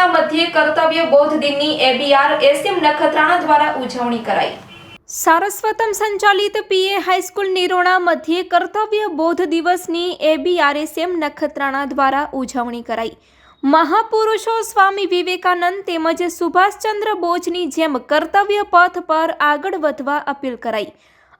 નિરોણા મધ્યે કર્તવ્ય બોધ દિનની એબીઆર એસએમ નખત્રાણા દ્વારા ઉજવણી કરાઈ. સારસ્વતમ સંચાલિત પીએ હાઈસ્કૂલ નિરોણા મધ્યે કર્તવ્ય બોધ દિવસની એબીઆરએસએમ નખત્રાણા દ્વારા ઉજવણી કરાઈ. મહાપુરુષો સ્વામી વિવેકાનંદ તેમજ સુભાષચંદ્ર બોઝની જેમ કર્તવ્ય પથ પર આગળ વધવા અપીલ કરાઈ.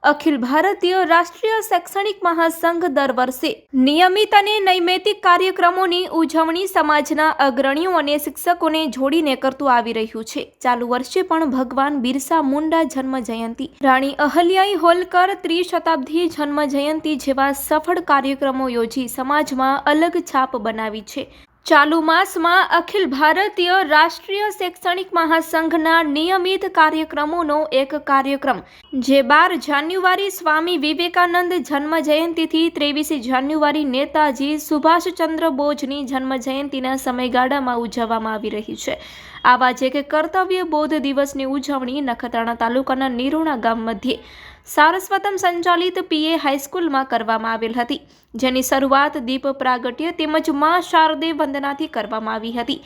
અખિલ ભારતીય રાષ્ટ્રીય શૈક્ષણિક મહાસંઘ દર વર્ષે નિયમિત અને નૈમિતિક કાર્યક્રમોની ઉજવણી સમાજના અગ્રણીઓ અને શિક્ષકોને જોડીને કરતું આવી રહ્યું છે. ચાલુ વર્ષે પણ ભગવાન બિરસા મુંડા જન્મ જયંતિ, રાણી અહલ્યાઈ હોલકર ત્રિશતાબ્દી જન્મ જયંતિ જેવા સફળ કાર્યક્રમો યોજી સમાજમાં અલગ છાપ બનાવી છે. ચાલુ માસમાં અખિલ ભારતીય રાષ્ટ્રીય શૈક્ષણિક મહાસંઘના નિયમિત કાર્યક્રમોનો એક કાર્યક્રમ, જે બાર જાન્યુઆરી સ્વામી વિવેકાનંદ જન્મ જયંતિથી ત્રેવીસી જાન્યુઆરી નેતાજી સુભાષચંદ્ર બોઝની જન્મ જયંતિના સમયગાળામાં ઉજવવામાં આવી રહી છે. આવા જ એક કર્તવ્ય બોધ દિવસની ઉજવણી નખત્રાણા તાલુકાના નિરોણા ગામ મધ્યે સારસ્વતમ સંચાલિત પીએ હાઈસ્કૂલમાં કરવામાં આવેલ હતી, જેની શરૂઆત દીપ પ્રાગટ્ય તેમજ મા શારદે વંદનાથી કરવામાં આવી હતી.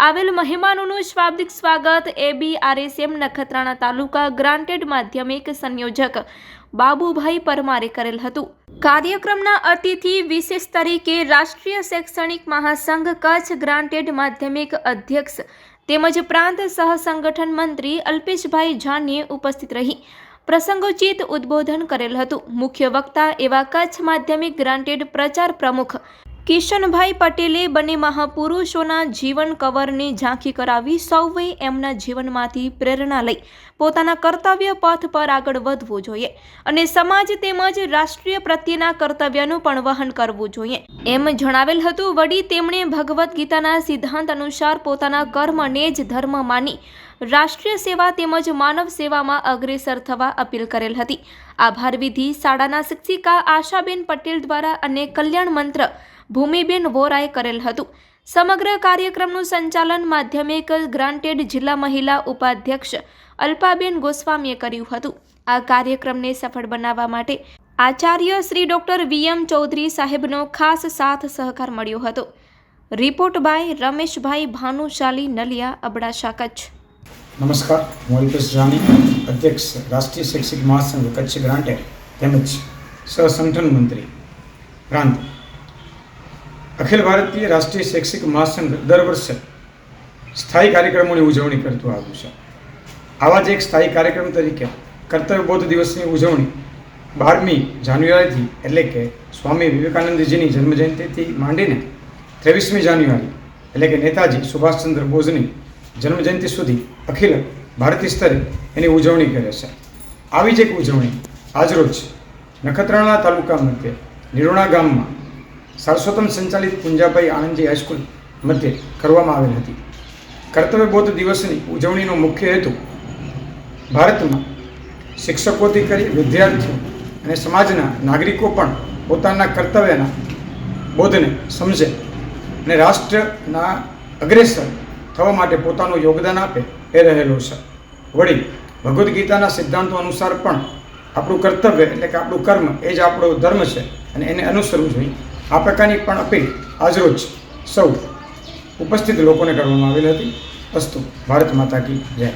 આવેલ મહેમાનોનું શાબ્દિક સ્વાગત એબીઆરએસએમ નખત્રાણા તાલુકા ગ્રાન્ટેડ માધ્યમિક સંયોજક બાબુભાઈ પરમારે કરેલ હતું. કાર્યક્રમના અતિથિ વિશેષ તરીકે રાષ્ટ્રીય શૈક્ષણિક મહાસંઘ કચ્છ ગ્રાન્ટેડ માધ્યમિક અધ્યક્ષ તેમજ પ્રાંત સહસંગઠન મંત્રી અલ્પેશભાઈ જાનીએ ઉપસ્થિત રહી. પ્રસંગોચિત ઉદ્બોધન કરેલ હતું. મુખ્ય વક્તા એવા કચ્છ માધ્યમિક ગ્રાન્ટેડ પ્રચાર પ્રમુખ કિશનભાઈ પટેલે બંને મહાપુરુષોના જીવન કવરની ઝાંખી કરાવી સૌએ એમના જીવનમાંથી પ્રેરણા લઈ પોતાના કર્તવ્ય પથ પર આગળ વધવું જોઈએ અને સમાજ તેમજ રાષ્ટ્રીય પ્રત્યેના કર્તવ્યનું પણ વહન કરવું જોઈએ. એમ જણાવેલ હતું વળી તેમણે ભગવદ્ ગીતાના સિદ્ધાંત અનુસાર પોતાના કર્મને જ ધર્મ માની રાષ્ટ્રીય સેવા તેમજ માનવ સેવામાં અગ્રેસર થવા અપીલ કરેલ હતી. આભાર વિધિ શાળાના શિક્ષિકા આશાબેન પટેલ દ્વારા અને કલ્યાણ મંત્ર ભૂમિબેન વોરાએ કરેલ હતું. સમગ્ર કાર્યક્રમનું સંચાલન માધ્યમિક ગ્રાન્ટેડ જિલ્લા મહિલા ઉપાધ્યક્ષ અલ્પાબેન ગોસ્વામીએ કર્યું હતું. આ કાર્યક્રમને સફળ બનાવવા માટે આચાર્ય શ્રી ડોક્ટર વીએમ ચૌધરી સાહેબનો ખાસ સાથ સહકાર મળ્યો હતો. Report by Rameshbhai Bhanushali Naliya, Abdasa, Kutch. નમસ્કાર, હું અલ્પેશ જાની, અધ્યક્ષ રાષ્ટ્રીય શૈક્ષિક મહાસંઘ કચ્છ ગ્રાન્ટેડ તેમજ સહસંગઠન મંત્રી. પ્રાંત અખિલ ભારતીય રાષ્ટ્રીય શૈક્ષિક મહાસંઘ દર વર્ષે સ્થાયી કાર્યક્રમોની ઉજવણી કરતું આવ્યું છે. આવા જ એક સ્થાયી કાર્યક્રમ તરીકે કર્તવ્ય બોધ દિવસની ઉજવણી બારમી જાન્યુઆરીથી એટલે કે સ્વામી વિવેકાનંદજીની જન્મજયંતિથી માંડીને ત્રેવીસમી જાન્યુઆરી એટલે કે નેતાજી સુભાષચંદ્ર બોઝની જન્મજયંતિ સુધી અખિલ ભારતીય સ્તરે એની ઉજવણી કરે છે. આવી જ એક ઉજવણી આજરોજ નખત્રાણા તાલુકા મધ્યે નિરોણા ગામમાં સારસ્વતમ સંચાલિત પુંજાભાઈ આણંદજી હાઈસ્કૂલ મધ્યે કરવામાં આવેલ હતી. કર્તવ્ય બોધ દિવસની ઉજવણીનો મુખ્ય હેતુ ભારતમાં શિક્ષકોથી કરી વિદ્યાર્થીઓ અને સમાજના નાગરિકો પણ પોતાના કર્તવ્યના બોધને સમજે અને રાષ્ટ્રના અગ્રેસર થવા માટે પોતાનું યોગદાન આપે એ રહેલો છે. વળી ભગવદ્ ગીતાના સિદ્ધાંતો અનુસાર પણ આપણું કર્તવ્ય એટલે કે આપણું કર્મ એ જ આપણો ધર્મ છે અને એને અનુસરવું જોઈએ. આ પ્રકારની પણ અપીલ આજરોજ સૌ ઉપસ્થિત લોકોને કરવામાં આવેલી હતી. અસ્તુ, ભારત માતા કી જય.